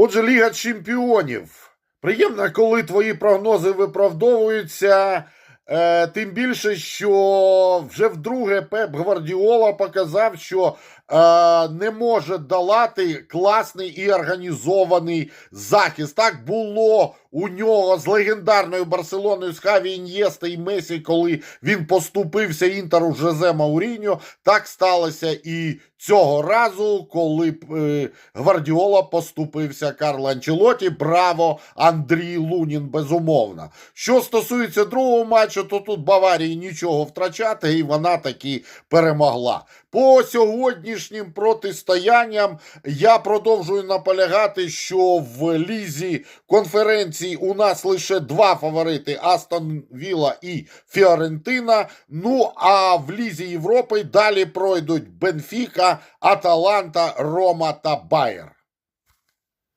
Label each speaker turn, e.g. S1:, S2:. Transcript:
S1: Отже, Ліга Чемпіонів. Приємно, коли твої прогнози виправдовуються. Е, тим більше, що вже вдруге Пеп Гвардіола показав, що е, не може долати класний і організований захист. Так було у нього з легендарною Барселоною з Хаві Ін'єста і Месі, коли він поступився інтеру Жозе Мауріньо. Так сталося і цього разу, коли е, Гвардіола поступився Карло Анчелоті. Браво, Андрій Лунін, безумовно. Що стосується другого матчу, то тут Баварії нічого втрачати, і вона таки перемогла. По сьогоднішнім протистоянням я продовжую наполягати, що в лізі конференції у нас лише два фаворити: Астон Вілла і Фіорентина. Ну а в лізі Європи далі пройдуть Бенфіка, Аталанта, Рома та Байер.